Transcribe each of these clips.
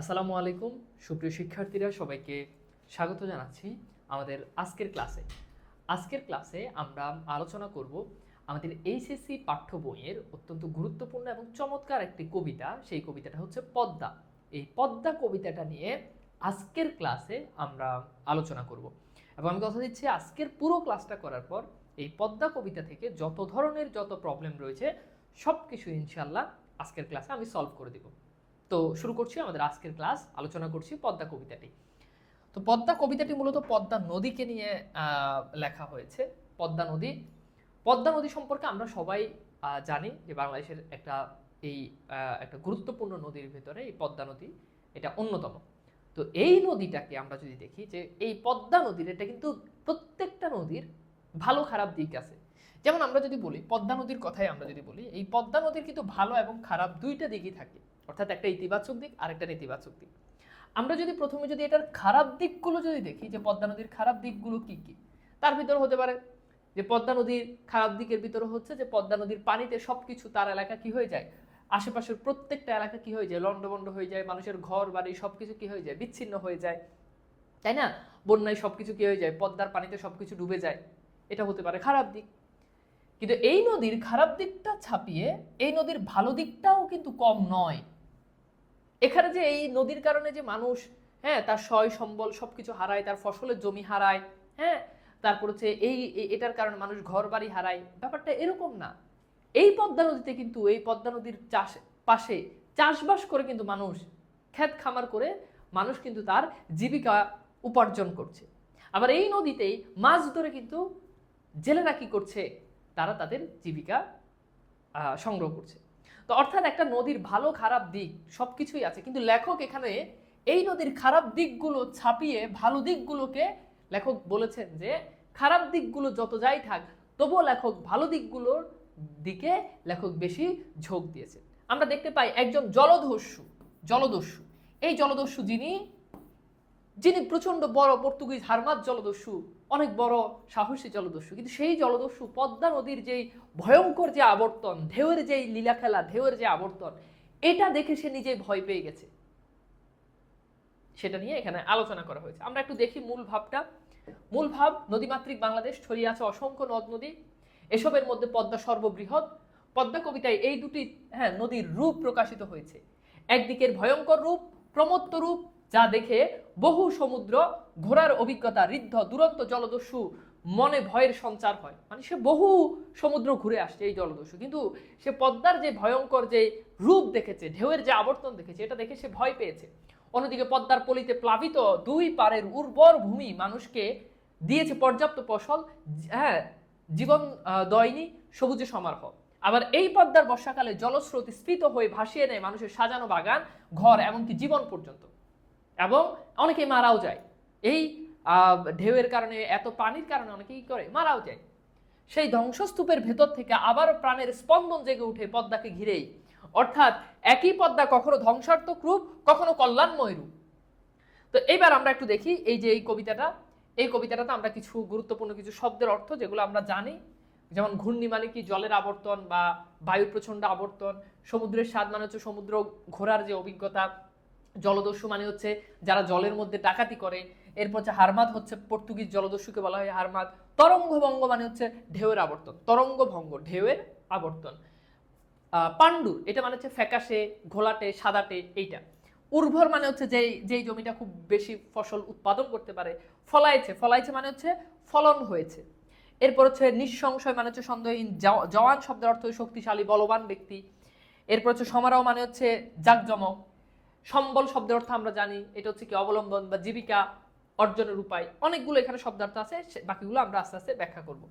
আসসালামু আলাইকুম। সুপ্রিয় শিক্ষার্থীরা, সবাইকে স্বাগত জানাচ্ছি আমাদের আজকের ক্লাসে। আজকের ক্লাসে আমরা আলোচনা করব আমাদের এইচএসসি পাঠ্য বইয়ের অত্যন্ত গুরুত্বপূর্ণ এবং চমৎকার একটি কবিতা। সেই কবিতাটা হচ্ছে পদ্মা। এই পদ্মা কবিতাটা নিয়ে আজকের ক্লাসে আমরা আলোচনা করব। এবং আমি কথা দিচ্ছি, আজকের পুরো ক্লাসটা করার পর এই পদ্মা কবিতা থেকে যত ধরনের যত প্রবলেম রয়েছে সব কিছু ইনশাল্লাহ আজকের ক্লাসে আমি সলভ করে দিব। তো শুরু করছি আমাদের আজকের ক্লাস, আলোচনা করছি পদ্মা কবিতাটি। তো পদ্মা কবিতাটি মূলত পদ্মা নদীকে নিয়ে লেখা হয়েছে, পদ্মা নদী। পদ্মা নদী সম্পর্কে আমরা সবাই জানি যে বাংলাদেশের একটা এই একটা গুরুত্বপূর্ণ নদীর ভেতরে এই পদ্মা নদী এটা অন্যতম। তো এই নদীটাকে আমরা যদি দেখি যে এই পদ্মা নদীর এটা কিন্তু প্রত্যেকটা নদীর ভালো খারাপ দিক আছে। যেমন আমরা যদি বলি, পদ্মা নদীর কথাই আমরা যদি বলি, এই পদ্মা নদীর কিন্তু ভালো এবং খারাপ দুইটা দিকই থাকে। অর্থাৎ একটা ইতিবাচক দিক আর একটা নেতিবাচক দিক। আমরা যদি প্রথমে যদি এটার খারাপ দিকগুলো যদি দেখি, যে পদ্মা নদীর খারাপ দিকগুলো কি কি? তার ভিতরে হতে পারে যে পদ্মা নদীর খারাপ দিকের ভিতরে হচ্ছে যে পদ্মা নদীর পানিতে সবকিছু তার এলাকা কি হয়ে যায়? আশেপাশের প্রত্যেকটা এলাকা কি হয়ে যায়? লন্ডভন্ড হয়ে যায়, মানুষের ঘর, বাড়ি সব কিছু কি হয়ে যায়? বিচ্ছিন্ন হয়ে যায়। তাই না? বন্যায় সব কিছু কি হয়ে যায়? পদ্মার পানিতে সব কিছু ডুবে যায়। এটা হতে পারে খারাপ দিক। কিন্তু এই নদীর খারাপ দিকটা ছাপিয়ে, এই নদীর ভালো দিকটাও কিন্তু কম নয়। যে এই নদীর কারণে যে মানুষ হ্যাঁ তার সয় সম্বল সবকিছু হারায়, তার ফসলের জমি হারায় হ্যাঁ তারপর হচ্ছে এই এটার কারণে মানুষ ঘর বাড়ি হারায়। ব্যাপারটা এরকম না। এই পদ্মা নদীতে কিন্তু, এই পদ্মা নদীর চাষ, পাশে চাষবাস করে কিন্তু মানুষ ক্ষেত খামার করে মানুষ কিন্তু তার জীবিকা উপার্জন করছে। আবার এই নদীতেই মাছ ধরে কিন্তু জেলেরা কি করছে? তারা তাদের জীবিকা সংগ্রহ করছে। তো অর্থাৎ একটা নদীর ভালো খারাপ দিক সব কিছুই আছে। কিন্তু লেখক এখানে এই নদীর খারাপ দিকগুলো ছাপিয়ে ভালো দিকগুলোকে লেখক বলেছেন যে, খারাপ দিকগুলো যত যাই থাক, তবুও লেখক ভালো দিকগুলোর দিকে লেখক বেশি ঝোঁক দিয়েছে আমরা দেখতে পাই একজন জলদস্যু জলদস্যু। এই জলদস্যু যিনি যিনি প্রচণ্ড বড় পর্তুগিজ হারমাত জলদস্যু অনেক বড় সাহসী জলদস্যু। কিন্তু সেই জলদস্যু পদ্মা নদীর যেই ভয়ঙ্কর যে আবর্তন, ঢেউয়ের যেই লীলা খেলা, ঢেউয়ের যে আবর্তন, এটা দেখে সে নিজেই ভয় পেয়ে গেছে। সেটা নিয়ে এখানে আলোচনা করা হয়েছে। আমরা একটু দেখি মূল ভাবটা। মূল ভাব, নদীমাতৃক বাংলাদেশ, ছড়িয়ে আছে অসংখ্য নদ নদী। এসবের মধ্যে পদ্মা সর্ববৃহৎ। পদ্মা কবিতায় এই দুটি হ্যাঁ নদীর রূপ প্রকাশিত হয়েছে। একদিকের ভয়ঙ্কর রূপ, প্রমত্ত রূপ যা দেখে বহু সমুদ্র ঘোরার অভিজ্ঞতা, ঋদ্ধ, দুরন্ত জলদস্যু মনে ভয়ের সঞ্চার হয়। মানে সে বহু সমুদ্র ঘুরে আসছে এই জলদস্যু। কিন্তু সে পদ্মার যে ভয়ঙ্কর যে রূপ দেখেছে, ঢেউয়ের যে আবর্তন দেখেছে, এটা দেখে সে ভয় পেয়েছে। অন্যদিকে পদ্মার পলিতে প্লাবিত দুই পারের উর্বর ভূমি মানুষকে দিয়েছে পর্যাপ্ত ফসল হ্যাঁ জীবন দয়নি, সবুজে সমারহ। আবার এই পদ্মার বর্ষাকালে জলস্রোত স্ফীত হয়ে ভাসিয়ে নেয় মানুষের সাজানো বাগান, ঘর, এমনকি জীবন পর্যন্ত। এবং অনেকে মারাও যায়। এই ঢেউয়ের কারণে, এত পানির কারণে অনেকে করে, মারাও যায়। সেই ধ্বংসস্তূপের ভেতর থেকে আবার প্রাণের স্পন্দন জেগে উঠে পদ্মাকে ঘিরেই। অর্থাৎ একই পদ্মা কখনো ধ্বংসাত্মক রূপ, কখনো কল্যাণময় রূপ। তো এইবার আমরা একটু দেখি এই যে এই কবিতাটা। এই কবিতাটাতে আমরা কিছু গুরুত্বপূর্ণ কিছু শব্দের অর্থ যেগুলো আমরা জানি। যেমন ঘূর্ণি মানে কি জলের আবর্তন বা বায়ুর প্রচণ্ড আবর্তন, সমুদ্রের স্বাদ মানে হচ্ছে সমুদ্র ঘোরার যে অভিজ্ঞতা জলদস্যু মানে হচ্ছে যারা জলের মধ্যে ডাকাতি করে। এরপর হচ্ছে হারমাদ হচ্ছে পর্তুগিজ জলদস্যুকে বলা হয় হারমাত তরঙ্গভঙ্গ মানে হচ্ছে ঢেউয়ের আবর্তন, তরঙ্গভঙ্গ, ঢেউয়ের আবর্তন। পাণ্ডুর এটা মানে হচ্ছে ফ্যাকাশে, ঘোলাটে, সাদাটে, এইটা। উর্বর মানে হচ্ছে যেই যেই জমিটা খুব বেশি ফসল উৎপাদন করতে পারে, ফলাইছে। ফলাইছে মানে হচ্ছে ফলন হয়েছে। এরপর হচ্ছে নিঃসংশয় মানে হচ্ছে সন্দেহহীন জওয়া- জওয়ান শব্দের অর্থ শক্তিশালী, বলবান ব্যক্তি। এরপর হচ্ছে সমারোহ মানে হচ্ছে জাকজমক। সম্বল শব্দের অর্থ আমরা জানি, এটা হচ্ছে কি অবলম্বন বা জীবিকা অর্জনের উপায়। অনেকগুলো এখানে শব্দার্থ আছে বাকিগুলো আমরা আস্তে আস্তে ব্যাখ্যা করব।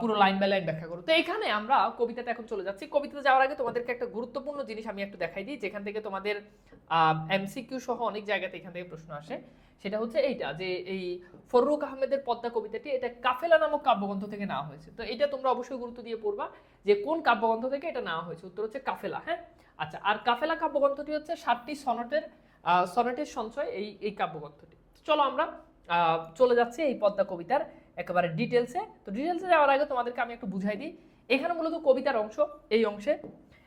পুরো লাইন বাই লাইন ব্যাখ্যা করব। তো এখানে আমরা কবিতাতে এখন চলে যাচ্ছি। কবিতাতে যাওয়ার আগে তোমাদেরকে একটা গুরুত্বপূর্ণ জিনিস আমি একটু দেখাই দিই, যেখান থেকে তোমাদের এমসিকিউ সহ অনেক জায়গাতে এখান থেকে প্রশ্ন আসে। সেটা হচ্ছে এইটা, যে এই ফররুক আহমেদের পদ্মা কবিতাটি, এটা কাফেলা নামক কাব্যগ্রন্থ থেকে নেওয়া হয়েছে। তো এটা তোমরা অবশ্যই গুরুত্ব দিয়ে পড়বা, যে কোন কাব্যগ্রন্থ থেকে এটা নেওয়া হয়েছে। উত্তর হচ্ছে কাফেলা হ্যাঁ? আচ্ছা আর কাফেলা কাব্যগ্রন্থটি হচ্ছে সাতটি সনটের সনেটের সঞ্চয় এই এই কাব্যগ্রন্থটি। চলো আমরা চলে যাচ্ছি এই পদ্মা কবিতার একেবারে ডিটেলসে তো ডিটেলসে যাওয়ার আগে তোমাদেরকে আমি একটু বুঝাই দিই। এখানে মূলত কবিতার অংশ, এই অংশে।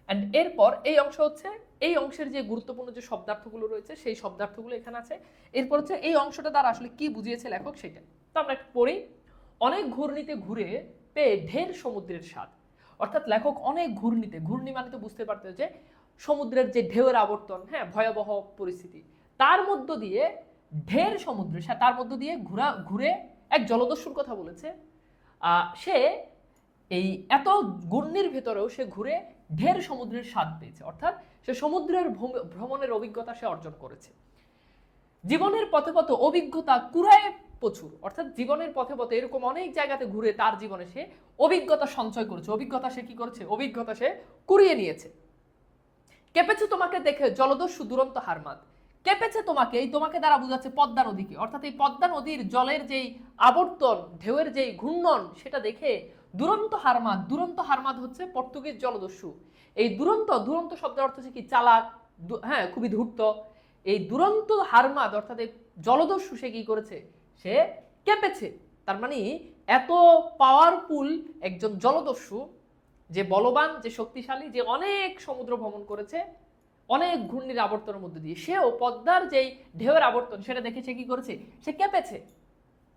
অ্যান্ড এরপর এই অংশ হচ্ছে, এই অংশের যে গুরুত্বপূর্ণ যে শব্দার্থগুলো রয়েছে, সেই শব্দার্থগুলো এখানে আছে। এরপর হচ্ছে এই অংশটা দ্বারা আসলে কি বুঝিয়েছে লেখক সেটা তো আমরা একটু পড়ি। অনেক ঘূর্ণিতে ঘুরে পেয়ে ঢের সমুদ্রের স্বাদ। অর্থাৎ লেখক অনেক ঘূর্ণিতে, ঘূর্ণি মানে তো বুঝতে পারতে যে সমুদ্রের যে ঢেউয়ের আবর্তন হ্যাঁ ভয়াবহ পরিস্থিতি, তার মধ্য দিয়ে ঢের সমুদ্রে তার মধ্য দিয়ে ঘুরা, ঘুরে এক জলদস্যুর কথা বলেছে সে এই এত ঘূর্ণির ভেতরেও সে ঘুরে ঢের সমুদ্রের স্বাদ পেয়েছে, অর্থাৎ সে সমুদ্রের ভ্রমণের অভিজ্ঞতা সে অর্জন করেছে। জীবনের পথে পথে অভিজ্ঞতা কুড়ায় প্রচুর, অর্থাৎ জীবনের পথে পথে এরকম অনেক জায়গাতে ঘুরে তার জীবনে সে অভিজ্ঞতা সঞ্চয় করেছে, অভিজ্ঞতা সে কি করেছে? অভিজ্ঞতা সে কুড়িয়ে নিয়েছে। কেঁপেছে তোমাকে দেখে জলদস্যু দুরন্ত হারমাদ কেঁপেছে তোমাকে, এই তোমাকে দ্বারা বোঝাচ্ছে পদ্মা নদীকে। অর্থাৎ এই পদ্মা নদীর জলের যেই আবর্তন, ঢেউয়ের যেই ঘূর্ণন, সেটা দেখে দুরন্ত হারমাদ দুরন্ত হারমাদ হচ্ছে পর্তুগিজ জলদস্যু। এই দুরন্ত দুরন্ত শব্দের অর্থ হচ্ছে কি? চালাক হ্যাঁ খুবই ধূর্ত। এই দুরন্ত হারমাদ অর্থাৎ এই জলদস্যু সে কি করেছে? সে কেঁপেছে। তার মানে এত পাওয়ারফুল একজন জলদস্যু যে বলবান, যে শক্তিশালী, যে অনেক সমুদ্র ভ্রমণ করেছে, অনেক ঘূর্ণির আবর্তনের মধ্যে দিয়ে। সেও পদ্মার যেই ঢেউয়ের আবর্তন, সেটা দেখে সে কি করেছে? সে কেঁপেছে।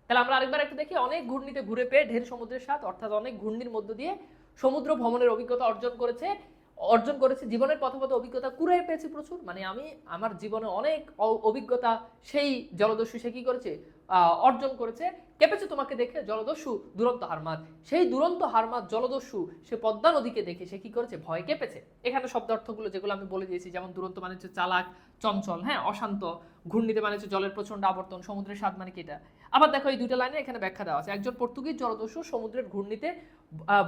তাহলে আমরা আরেকবার একটু দেখি, অনেক ঘূর্ণিতে ঘুরে পেয়ে ঢের সমুদ্রের সাথ অর্থাৎ অনেক ঘূর্ণির মধ্য দিয়ে সমুদ্র ভ্রমণের অভিজ্ঞতা অর্জন করেছে অর্জন করেছে, জীবনের পথে পথে অভিজ্ঞতা কুড়াই পেয়েছে প্রচুর। মানে আমি, আমার জীবনে অনেক অভিজ্ঞতা, সেই জলদস্যু সে কি করেছে? অর্জন করেছে। কেঁপেছে তোমাকে দেখে? জলদস্যু দুরন্ত হারমাদ সেই দুরন্ত হারমাদ জলদস্যু সে পদ্মা নদীকে দেখে সে কি করেছে? ভয় কেঁপেছে। এখানে শব্দার্থগুলো যেগুলো আমি বলে দিয়েছি, যেমন দুরন্ত মানে হচ্ছে চালাক, চঞ্চল হ্যাঁ অশান্ত। ঘূর্ণিতে মানে হচ্ছে জলের প্রচণ্ড আবর্তন, সমুদ্রের স্বাদ মানে কি এটা? আবার দেখো এই দুইটা লাইনে এখানে ব্যাখ্যা দেওয়া আছে। একজন পর্তুগিজ জলদস্যু সমুদ্রের ঘূর্ণিতে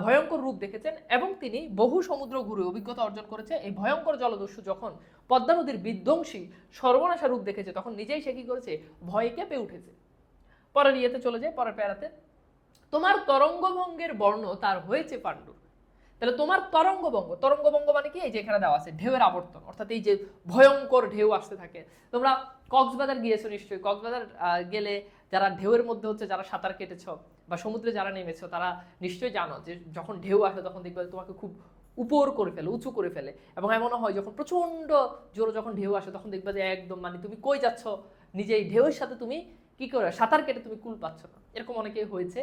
ভয়ঙ্কর রূপ দেখেছেন এবং তিনি বহু সমুদ্র ঘুরে অভিজ্ঞতা অর্জন করেছে। এই ভয়ঙ্কর জলদস্যু যখন পদ্মা নদীর বিধ্বংসী, সর্বনাশা রূপ দেখেছে, তখন নিজেই সে কি করেছে? ভয়ে কেঁপে উঠেছে। পরের ইয়েতে চলে যায় পরের প্যারাতে। তোমার তরঙ্গভঙ্গের বর্ণ তার হয়েছে পাণ্ডু। তাহলে তোমার তরঙ্গভঙ্গ তরঙ্গভঙ্গ মানে কি? এই যে এখানে দেওয়া আছে, ঢেউয়ের আবর্তন। অর্থাৎ এই যে ভয়ঙ্কর ঢেউ আসতে থাকে। তোমরা কক্সবাজার গিয়েছো নিশ্চয়ই। কক্সবাজার গেলে যারা ঢেউয়ের মধ্যে হচ্ছে, যারা সাঁতার কেটেছ বা সমুদ্রে যারা নেমেছো, তারা নিশ্চয়ই জানো যে যখন ঢেউ আসে, তখন দেখবে তোমাকে খুব উপর করে ফেলে, উঁচু করে ফেলে। এবং এমনও হয়, যখন প্রচণ্ড জোরে যখন ঢেউ আসে, তখন দেখবে যে একদম মানে তুমি কই যাচ্ছ? নিজেই ঢেউয়ের সাথে তুমি কি করে? সাঁতার কেটে তুমি কুল পাচ্ছ না। এরকম অনেকেই হয়েছে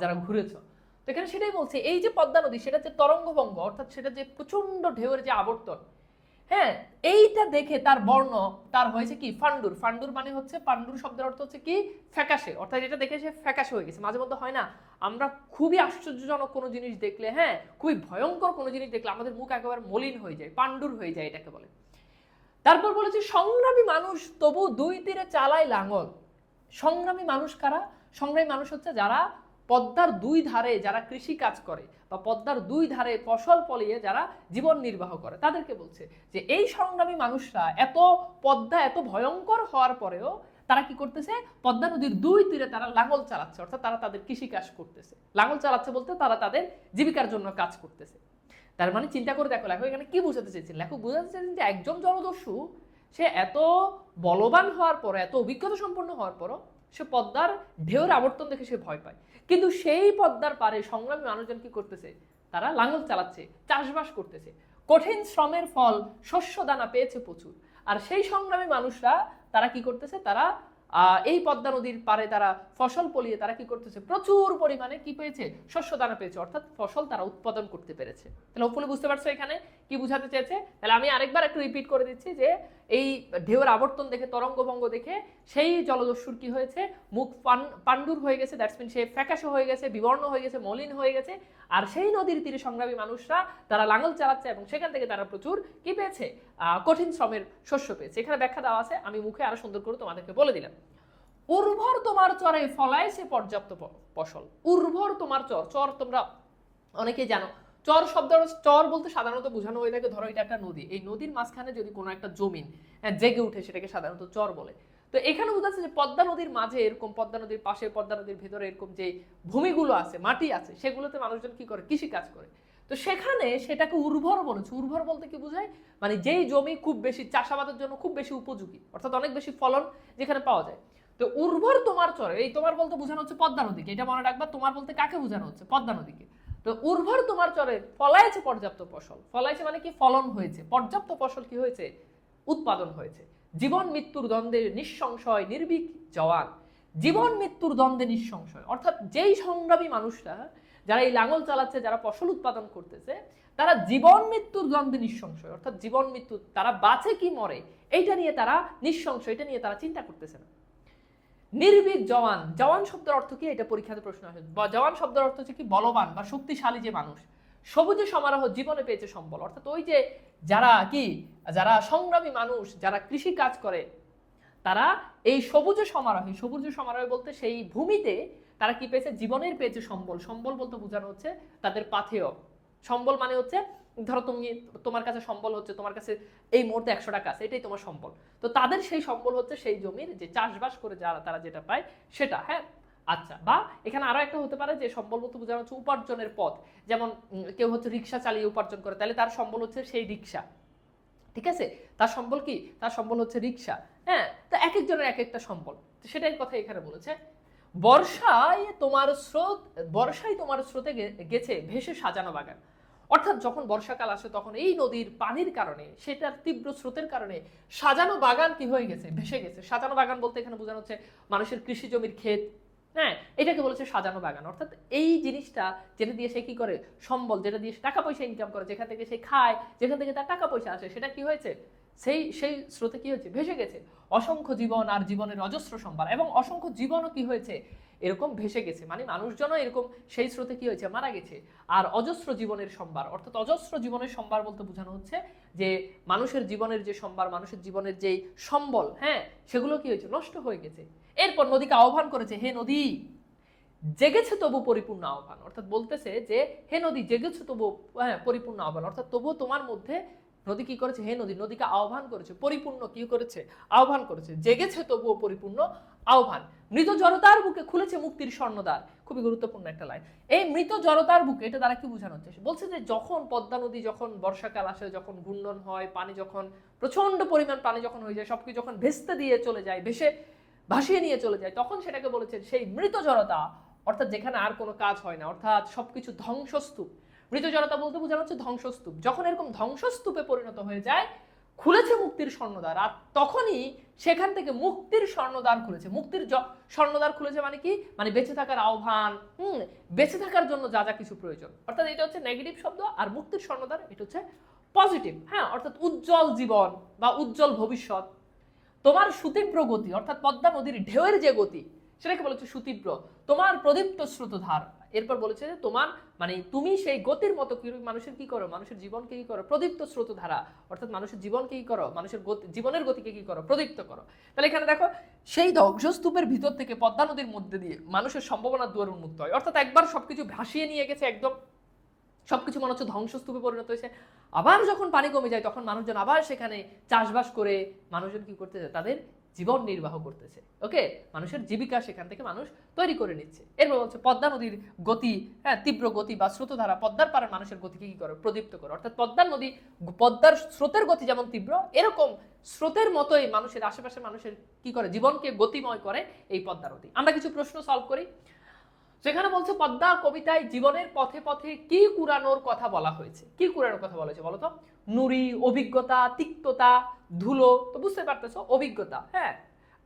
যারা ঘুরেছো। তো এখানে সেটাই বলছে, এই যে পদ্মা নদী, সেটা যে তরঙ্গভঙ্গ, অর্থাৎ সেটা যে প্রচণ্ড ঢেউয়ের যে আবর্তন হ্যাঁ এইটা দেখে তার বর্ণ, তার হয়েছে কি? ফান্ডুর। ফান্ডুর মানে হচ্ছে পান্ডুর শব্দের অর্থ হচ্ছে কি? ফ্যাকাশে। অর্থাৎ এটা দেখে সে ফ্যাকাশে হয়ে গেছে। মাঝে মধ্যে হয় না, আমরা খুবই আশ্চর্যজনক কোনো জিনিস দেখলে হ্যাঁ খুবই ভয়ঙ্কর কোনো জিনিস দেখলে আমাদের মুখ একেবারে মলিন হয়ে যায় পান্ডুর হয়ে যায় এটাকে বলে। তারপর বলেছে, সংগ্রামী মানুষ তবু দুই তীরে চালায় লাঙল। সংগ্রামী মানুষ কারা? সংগ্রামী মানুষ হচ্ছে যারা পদ্মার দুই ধারে যারা কৃষি কাজ করে বা পদ্মার দুই ধারে ফসল ফলিয়ে যারা জীবন নির্বাহ করে। তাদেরকে বলছে যে এই সংগ্রামী মানুষরা এত পদ্মা এত ভয়ঙ্কর হওয়ার পরেও তারা কি করতেছে? পদ্মা নদীর দুই তীরে তারা লাঙল চালাচ্ছে, অর্থাৎ তারা তাদের কৃষি কাজ করতেছে। লাঙল চালাচ্ছে বলতে তারা তাদের জীবিকার জন্য কাজ করতেছে। তার মানে চিন্তা করে দেখো, লেখক এখানে কি বোঝাতে চেয়েছেন? লেখক বোঝাতে চেয়েছেন যে একজন জলদস্যু সে এত বলবান হওয়ার পর এত অভিজ্ঞতা সম্পন্ন হওয়ার পরও, সে পদ্মার ঢেউর আবর্তন দেখে সে ভয় পায়। কিন্তু সেই পদ্মার পারে সংগ্রামী মানুষজন কি করতেছে? তারা লাঙল চালাচ্ছে, চাষবাস করতেছে। কঠিন শ্রমের ফল শস্য দানা পেয়েছে প্রচুর। আর সেই সংগ্রামী মানুষরা তারা কি করতেছে? তারা এই পদ্মা নদীর পারে তারা ফসল ফলিয়ে তারা কি করতেছে? প্রচুর পরিমাণে কি পেয়েছে? শস্য দানা পেয়েছে। অর্থাৎ ফসল তারা উৎপাদন করতে পেরেছে। তাহলে হোপফুলি বুঝতে পারছ এখানে কি বুঝাতে চেয়েছে? তাহলে আমি আরেকবার একটু রিপিট করে দিচ্ছি যে এই ঢেউয়ের আবর্তন দেখে, তরঙ্গভঙ্গ দেখে সেই জলদস্যুর কি হয়েছে? মুখ পান- পাণ্ডুর হয়ে গেছে দ্যাটস মিন সে ফ্যাকাশে হয়ে গেছে, বিবর্ণ হয়ে গেছে, মলিন হয়ে গেছে। আর সেই নদীর তীরে সংগ্রামী মানুষরা, তারা লাঙল চালাচ্ছে এবং সেখান থেকে তারা প্রচুর কি পেয়েছে? কঠিন শ্রমের শস্য পেয়েছে। এখানে ব্যাখ্যা দেওয়া আছে, আমি মুখে আরও সুন্দর করে তোমাদেরকে বলে দিলাম। উর্বর তোমার চরে ফলায় সে পর্যাপ্ত ফসল। উর্বর তোমার চর চর তোমরা অনেকেই জানো। চর শব্দ চর বলতে সাধারণত বোঝানো হয়ে থাকে ধরো এটা একটা নদী। এই নদীর মাঝখানে যদি কোনো একটা জমিন হ্যাঁ, জেগে উঠে সেটাকে সাধারণত চর বলে। তো এখানে বোঝাচ্ছে যে পদ্মা নদীর মাঝে এরকম পদ্মা নদীর পাশে পদ্মা নদীর ভেতরে এরকম যে ভূমিগুলো আছে মাটি আছে সেগুলোতে মানুষজন কি করে? কৃষি কাজ করে। তো সেখানে সেটাকে উর্বর বলেছে উর্বর বলতে কি বোঝায়? মানে যেই জমি খুব বেশি চাষাবাদের জন্য খুব বেশি উপযোগী অর্থাৎ অনেক বেশি ফলন যেখানে পাওয়া যায়। তো উর্বর তোমার চরে এই তোমার বলতে বোঝানো হচ্ছে পদ্মা নদীকে। এটা মনে রাখবা তোমার বলতে কাকে বোঝানো হচ্ছে? পদ্মা নদীকে। তো উর্বর তোমার চরে ফলাইছে পর্যাপ্ত ফসল। ফলাইছে মানে কি? ফলন হয়েছে। পর্যাপ্ত ফসল কি হয়েছে? উৎপাদন হয়েছে। জীবন মৃত্যুর দ্বন্দ্বে নিঃসংশয়, নির্ভীক, জওয়ান। জীবন মৃত্যুর দ্বন্দ্বে নিঃসংশয়। অর্থাৎ যেই সংগ্রামী মানুষরা, যারা এই লাঙল চালাচ্ছে, যারা ফসল উৎপাদন করতেছে, তারা জীবন মৃত্যুর দ্বন্দ্বে নিঃসংশয়। অর্থাৎ জীবন মৃত্যু তারা বাঁচে কি মরে, এইটা নিয়ে তারা নিঃসংশয়, এটা নিয়ে তারা চিন্তা করতেছে না। নির্ভীক জওয়ান। জওয়ান শব্দের অর্থ কি? এটা পরীক্ষাতে প্রশ্ন আসে। জওয়ান শব্দের অর্থ হচ্ছে কি? বলবান বা শক্তিশালী যে মানুষ। সবুজে সমারোহ জীবনে পেয়েছে সম্বল। অর্থাৎ ওই যে যারা কি? যারা সংগ্রামী মানুষ, যারা কৃষি কাজ করে, তারা এই সবুজ সমারোহে সবুজ সমারোহে বলতে সেই ভূমিতে তারা কি পেয়েছে? জীবনের পেয়েছে সম্বল। সম্বল বলতে বোঝানো হচ্ছে তাদের পাথেয়। সম্বল মানে হচ্ছে ধরো তুমি, তোমার কাছে সম্বল হচ্ছে, তোমার কাছে এই মুহূর্তে একশো টাকা আছে, এটাই তোমার সম্বল। তো তাদের সেই সম্বল হচ্ছে সেই জমির যে চাষবাস করে যারা, তারা যেটা পায় সেটা হ্যাঁ? আচ্ছা বা এখানে আরও একটা হতে পারে যে সম্বল বলতে বোঝানো হচ্ছে উপার্জনের পথ। যেমন কেউ হচ্ছে রিক্সা চালিয়ে উপার্জন করে, তাহলে তার সম্বল হচ্ছে সেই রিক্সা। ঠিক আছে? তার সম্বল কি? তার সম্বল হচ্ছে রিক্সা হ্যাঁ? তো এক একজনের এক একটা সম্বল। সেটাই কথা এখানে বলেছে। বর্ষায় তোমার স্রোত, বর্ষায় তোমার স্রোতে গেছে ভেসে সাজানো বাগান। অর্থাৎ যখন বর্ষাকাল আসে তখন এই নদীর পানির কারণে, সেটার তীব্র স্রোতের কারণে সাজানো বাগান কি হয়ে গেছে? ভেসে গেছে। সাজানো বাগান বলতে এখানে বোঝানো হচ্ছে মানুষের কৃষি জমির ক্ষেত। হ্যাঁ এটাকে বলেছে সাজানো বাগান। অর্থাৎ এই জিনিসটা যেটা দিয়ে সে কি করে? সম্বল, যেটা দিয়ে টাকা পয়সা ইনকাম করে, যেখান থেকে সে খায়, যেখান থেকে তার টাকা পয়সা আসে, সেটা কি হয়েছে? সেই সেই স্রোতে কি হয়েছে? ভেসে গেছে। অসংখ্য জীবন আর জীবনের অজস্র সম্ভার এবং অসংখ্য জীবনও কি হয়েছে? এরকম ভেসে গেছে। মানে মানুষজনও এরকম সেই স্রোতে কি হয়েছে? মারা গেছে। আর অজস্র জীবনের সম্ভার, অর্থাৎ অজস্র জীবনের সম্ভার বলতে বোঝানো হচ্ছে যে মানুষের জীবনের যে সম্ভার, মানুষের জীবনের যেই সম্বল হ্যাঁ সেগুলো কি হয়েছে? নষ্ট হয়ে গেছে। এরপর নদীকে আহ্বান করেছে, হে নদী, জেগেছে তবু পরিপূর্ণ আহ্বান। অর্থাৎ বলতেছে যে, হে নদী, জেগেছে তবু হ্যাঁ পরিপূর্ণ আহ্বান। অর্থাৎ তবুও তোমার মধ্যে নদী কি করেছে? হে নদী, নদীকে আহ্বান করেছে, পরিপূর্ণ কি করেছে? আহ্বান করেছে। জেগেছে তবুও পরিপূর্ণ আহ্বান। মৃত জড়তার বুকে খুলেছে মুক্তির স্বর্ণদ্বার। খুবই গুরুত্বপূর্ণ একটা লাইন এই মৃত জড়তার বুকে, এটা দ্বারা কি বোঝানো হচ্ছে বলছে যে যখন পদ্মা নদী যখন বর্ষাকাল আসে, যখন ঘূর্ণন হয়, পানি যখন প্রচণ্ড পরিমাণ পানি যখন হয়ে যায়, সবকিছু যখন ভেস্তে দিয়ে চলে যায়, ভেসে ভাসিয়ে নিয়ে চলে যায়, তখন সেটাকে বলেছেন সেই মৃত জড়তা, অর্থাৎ যেখানে আর কোনো কাজ হয় না, অর্থাৎ সবকিছু ধ্বংসস্তূপ। মৃত জড়তা বলতে বোঝানো হচ্ছে ধ্বংসস্তূপ। যখন এরকম ধ্বংসস্তূপে পরিণত হয়ে যায়, খুলেছে মুক্তির স্বর্ণদ্বার। আর তখনই সেখান থেকে মুক্তির স্বর্ণদ্বার খুলেছে। মুক্তির স্বর্ণদ্বার খুলেছে মানে কি? মানে বেঁচে থাকার আহ্বান, হুম? বেঁচে থাকার জন্য যা যা কিছু প্রয়োজন। অর্থাৎ এটা হচ্ছে নেগেটিভ শব্দ আর মুক্তির স্বর্ণদ্বার, এটা হচ্ছে পজিটিভ হ্যাঁ? অর্থাৎ উজ্জ্বল জীবন বা উজ্জ্বল ভবিষ্যৎ। তোমার সুতীব্র গতি, অর্থাৎ পদ্মা নদীর ঢেউয়ের যে গতি, সেটাকে বলেছে সুতীব্র। তোমার প্রদীপ্ত স্রোতধার। এরপর বলেছে যে তোমার মানে তুমি সেই গতির মতো মানুষের কি করো? মানুষের জীবনকে কি করো? প্রদীপ্ত স্রোত ধারা অর্থাৎ মানুষের জীবনকে কি করো? মানুষের জীবনের গতিকে কি করো? প্রদীপ্ত করো। তাহলে এখানে দেখো, সেই ধ্বংসস্তূপের ভিতর থেকে পদ্মা নদীর মধ্যে দিয়ে মানুষের সম্ভাবনার দুয়ার উন্মুক্ত হয়। অর্থাৎ একবার সবকিছু ভাসিয়ে নিয়ে গেছে একদম। সবকিছু মনে হচ্ছে ধ্বংসস্তূপে পরিণত হয়েছে। আবার যখন পানি কমে যায়, তখন মানুষজন আবার সেখানে চাষবাস করে মানুষজন কি করতে যায়? তাদের জীবন নির্বাহ করতেছে ওকে মানুষের জীবিকা সেখান থেকে মানুষ তৈরি করে নিচ্ছে। এরপর হচ্ছে পদ্মা নদীর গতি হ্যাঁ তীব্র গতি বা স্রোতধারা পদ্মার পাড়ার মানুষের গতিকে কি করে? প্রদীপ্ত করে। অর্থাৎ পদ্মার নদী, পদ্মার স্রোতের গতি যেমন তীব্র, এরকম স্রোতের মতোই মানুষের আশেপাশে মানুষের কি করে? জীবনকে গতিময় করে এই পদ্মা নদী। আমরা কিছু প্রশ্ন সলভ করি। সেখানে বলছে, পদ্মা কবিতায় জীবনের পথে পথে কি কুরানোর কথা বলা হয়েছে? কি কুরানোর কথা বলা হয়েছে বলো তো? নুরি, অভিজ্ঞতা, তিক্ততা, ধুলো, তো বুঝতে পারতেছো, অভিজ্ঞতা হ্যাঁ?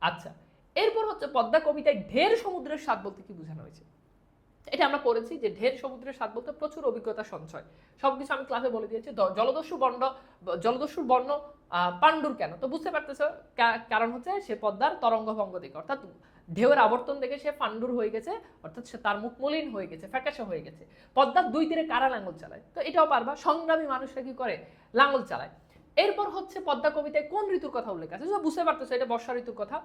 আচ্ছা এরপর হচ্ছে পদ্মা কবিতায় ঢের সমুদ্রের স্বাদ বলতে কি বোঝানো হয়েছে? এটা আমরা পড়েছি যে ঢের সমুদ্রের স্বাদ বলতে প্রচুর অভিজ্ঞতা, সঞ্চয়। সবকিছু আমি ক্লাসে বলে দিয়েছি জলদস্যু বর্ণ, জলদস্যুর বর্ণ পাণ্ডুর কেন? তো বুঝতে পারতেছো কারণ হচ্ছে সে পদ্মার তরঙ্গ ভঙ্গ দিকে, অর্থাৎ ঢেউয়ের আবর্তন দেখে সে পাণ্ডুর হয়ে গেছে, অর্থাৎ সে তার মুখ মলিন হয়ে গেছে, ফ্যাকাশে হয়ে গেছে। পদ্মার দুই তীরে কারা লাঙ্গল চালায়? তো এটাও পারবা, সংগ্রামী মানুষরা কি করে? লাঙ্গল চালায়। এরপর হচ্ছে পদ্মা কবিতায় কোন ঋতুর কথা উল্লেখ আছে? বুঝতে পারতেছো, এটা বর্ষা ঋতুর কথা।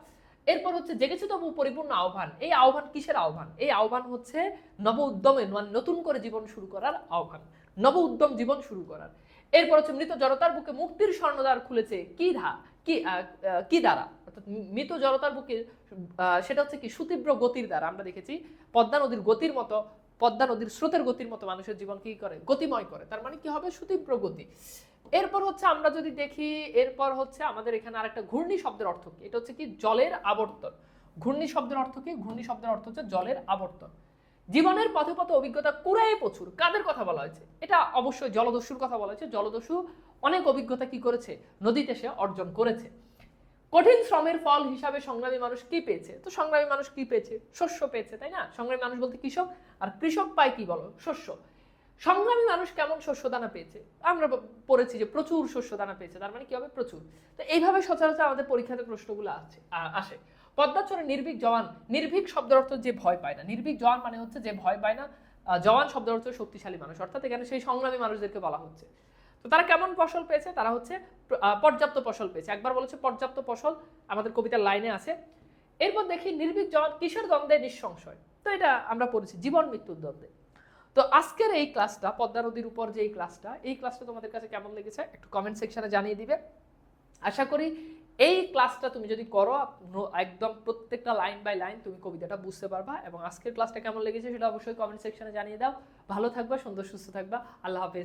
এরপর হচ্ছে, জেগেছে তবু পরিপূর্ণ আহ্বান। এই আহ্বান কিসের আহ্বান? এই আহ্বান হচ্ছে নব উদ্যমে নতুন করে জীবন শুরু করার আহ্বান। নব উদ্যম জীবন শুরু করার। এরপর হচ্ছে মৃত জড়তার বুকে মুক্তির স্বর্ণদ্বার খুলেছে কি ধা, কি কি দ্বারা? অর্থাৎ মৃত জড়তার বুকে সেটা হচ্ছে কি সুতীব্র গতির দ্বারা। আমরা দেখেছি পদ্মা নদীর গতির মতো, পদ্মা নদীর স্রোতের গতির মতো মানুষের জীবন কি করে? গতিময় করে। তার মানে কি হবে? সুতীব্র গতি। এরপর হচ্ছে আমরা যদি দেখি, এরপর হচ্ছে আমাদের এখানে আরেকটা ঘূর্ণি শব্দের অর্থ কি? এটা হচ্ছে কি জলের আবর্তন। ঘূর্ণি শব্দের অর্থ কি? ঘূর্ণি শব্দের অর্থ হচ্ছে জলের আবর্তন। জীবনের পথে পথে অভিজ্ঞতা কুড়াই প্রচুর। কাদের কথা বলা হয়েছে? এটা অবশ্যই জলদস্যুর কথা বলা হয়েছে। জলদস্যু অনেক অভিজ্ঞতা কি করেছে? নদীতে সে অর্জন করেছে। কঠিন শ্রমের ফল হিসাবে সংগ্রামী মানুষ কি পেয়েছে? তো সংগ্রামী মানুষ কি পেয়েছে? শস্য পেয়েছে, তাই না? সংগ্রামী মানুষ বলতে কৃষক আর কৃষক পায় কি বলো? শস্য। সংগ্রামী মানুষ কেমন শস্য দানা পেয়েছে? আমরা পড়েছি যে প্রচুর শস্য দানা পেয়েছে, তার মানে কি হবে? প্রচুর। তো এইভাবে সচরাচর আমাদের পরীক্ষাতে প্রশ্নগুলো আছে আসে। পদ্মাচরে নির্ভীক জওয়ান, নির্ভীক শব্দের অর্থ যে ভয় পায় না। নির্ভীক জওয়ান মানে হচ্ছে যে ভয় পায় না জওয়ান শব্দের অর্থ শক্তিশালী মানুষ। অর্থাৎ এখানে সেই সংগ্রামী মানুষদেরকে বলা হচ্ছে। তো তারা কেমন ফসল পেয়েছে? তারা হচ্ছে পর্যাপ্ত ফসল পেয়েছে। একবার বলেছে পর্যাপ্ত ফসল, আমাদের কবিতার লাইনে আছে। এরপর দেখি নির্ভীক জওয়ান কিসের দ্বন্দ্বে নিঃসংশয়। তো এটা আমরা পড়েছি, জীবন মৃত্যুর দ্বন্দ্বে। তো আজকের এই ক্লাসটা, পদ্মা নদীর উপর যে এই ক্লাসটা এই ক্লাসটা তোমাদের কাছে কেমন লেগেছে? একটু কমেন্ট সেকশনে জানিয়ে দিবে। আশা করি এই ক্লাসটা তুমি যদি করো একদম প্রত্যেকটা লাইন বাই লাইন তুমি কবিতাটা বুঝতে পারবা এবং আজকের ক্লাসটা কেমন লেগেছে সেটা অবশ্যই কমেন্ট সেকশনে জানিয়ে দাও। ভালো থাকবা, সুন্দর, সুস্থ থাকবা। আল্লাহ হাফেজ।